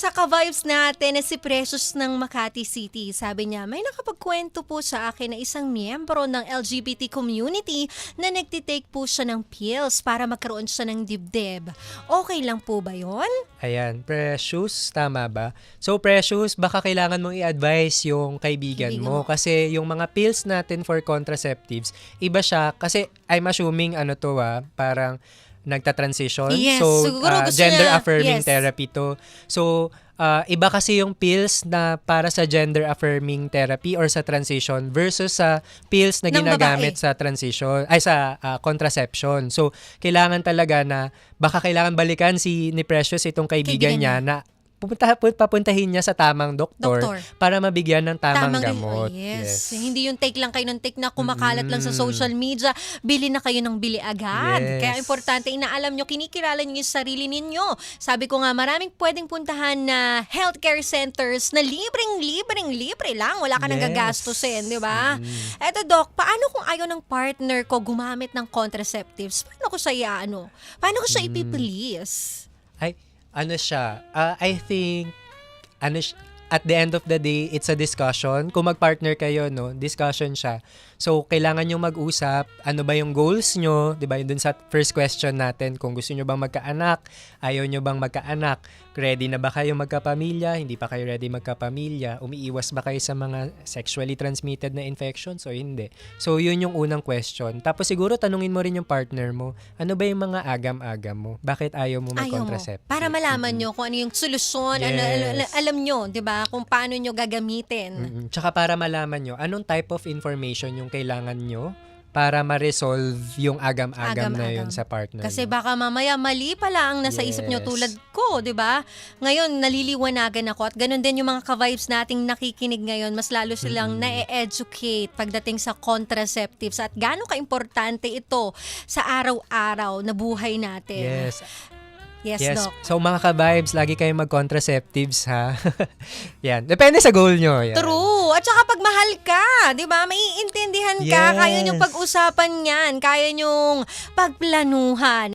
Sa ka-vibes natin na si Precious ng Makati City, sabi niya, may nakapagkwento po sa akin na isang miyembro ng LGBT community na nagtitake po siya ng pills para magkaroon siya ng dibdib. Okay lang po ba yon? Ayan, Precious, tama ba? So Precious, baka kailangan mong i-advise yung kaibigan, Kaibigan mo mo. kasi yung mga pills natin for contraceptives, iba siya kasi I'm assuming ano to ah, parang nagta-transition. Yes, so siguro gusto gender niya- affirming yes. therapy to. So ah, iba kasi yung pills na para sa gender affirming therapy or sa transition versus sa pills na ginagamit babae. sa transition ay sa ah, contraception. So kailangan talaga na baka kailangan balikan si ni Precious itong kaibigan, Kaibigan niya na pupunta pu- papuntahin niya sa tamang doktor, Doktor. para mabigyan ng tamang, Tamang gamot. Oh, yes. Hindi yung take lang kayo ng take na kumakalat lang sa Mm. social media. Bili na kayo ng bili agad. Yes. Kaya importante, inaalam nyo, kinikilala nyo yung sarili ninyo. Sabi ko nga, maraming pwedeng puntahan na healthcare centers na libreng, libreng, libre lang. Wala ka nang Yes. gagastusin, di ba? Mm. Eto, Doc, paano kung ayaw ng partner ko gumamit ng contraceptives? Paano ko siya, ano? Paano ko siya Mm. ipipilis? Ay, ano siya? ah, I think, ano at the end of the day, it's a discussion. Kung mag-partner kayo, no, discussion siya. So, kailangan nyo mag-usap. Ano ba yung goals nyo? Di ba? Yun dun sa first question natin. Kung gusto nyo bang magkaanak, ayaw nyo bang magkaanak, ready na ba kayo magkapamilya, hindi pa kayo ready magkapamilya, umiiwas ba kayo sa mga sexually transmitted na infections o hindi. So, yun yung unang question. Tapos siguro tanungin mo rin yung partner mo, ano ba yung mga agam-agam mo? Bakit ayaw mo Ayaw mo. mag-contraceptive? Para malaman nyo kung ano yung solusyon, ano, Yes. al- alam nyo, di ba? Kung paano nyo gagamitin. Mm-mm. Tsaka para malaman nyo, anong type of information yung kailangan nyo para ma-resolve yung agam-agam na yun Agam-agam. sa partner Kasi mo. baka mamaya mali pala ang nasa isip nyo Yes. tulad ko, di ba? Ngayon, naliliwanagan ako at ganun din yung mga ka-vibes nating nakikinig ngayon. Mas lalo silang na-educate pagdating sa contraceptives at gaano ka-importante ito sa araw-araw na buhay natin. Yes. Yes, Yes. Doc. So mga ka-vibes, lagi kayong mag-contraceptives ha. Yan. Depende sa goal nyo. Yan. True. At saka pag mahal ka, 'di ba? Maiintindihan ka, Yes. kaya niyong pag-usapan 'yan, kaya niyong pagplanuhan.